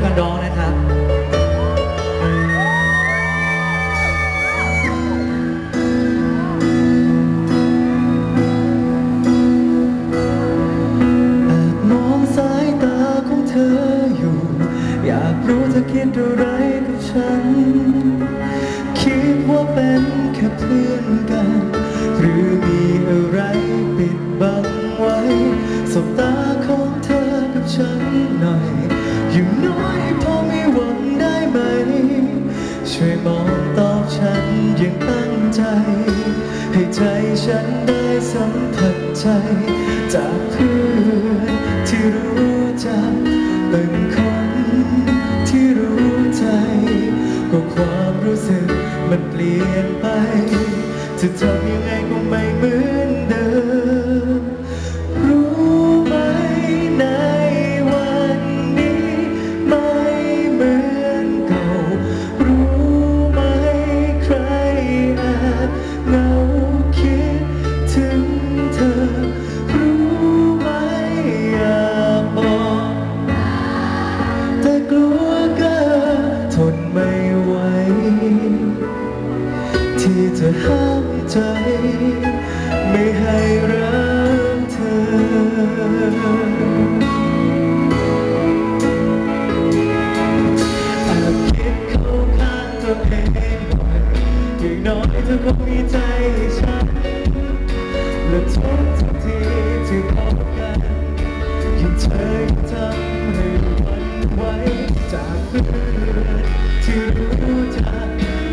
ยกันร้องนะครับรู้เธอคิดอะไรกับฉัน คิดว่าเป็นแค่เพื่อนกัน ฉันได้สัมผัสใจ จากเพื่อนที่รู้จักเป็นคนที่รู้ใจ ก็ความรู้สึกมันเปลี่ยนไป จะทำยังไงก็ไม่เหมือน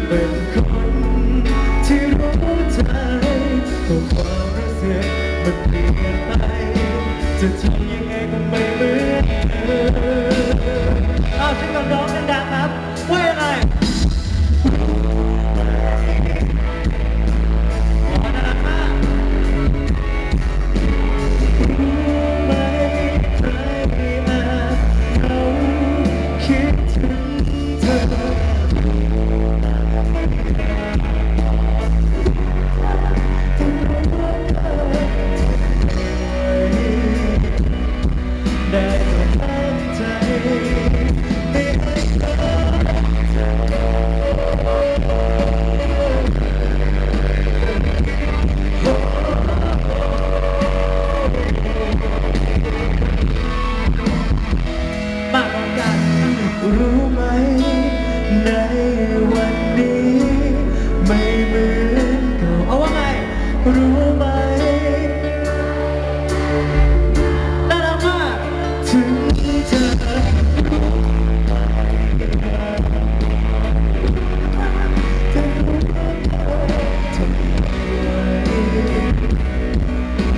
เอป็นคนที่รู้ใจก็ความรู้สึกมันเปลี่ยนไปจะทำยังไงก็ไม่เหมือนเดิมเอาช่วกัร้องดังๆครับ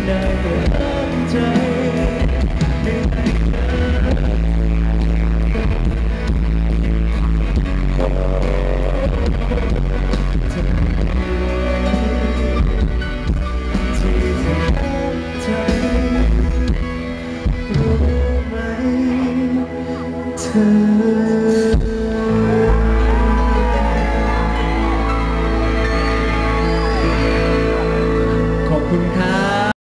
never undone.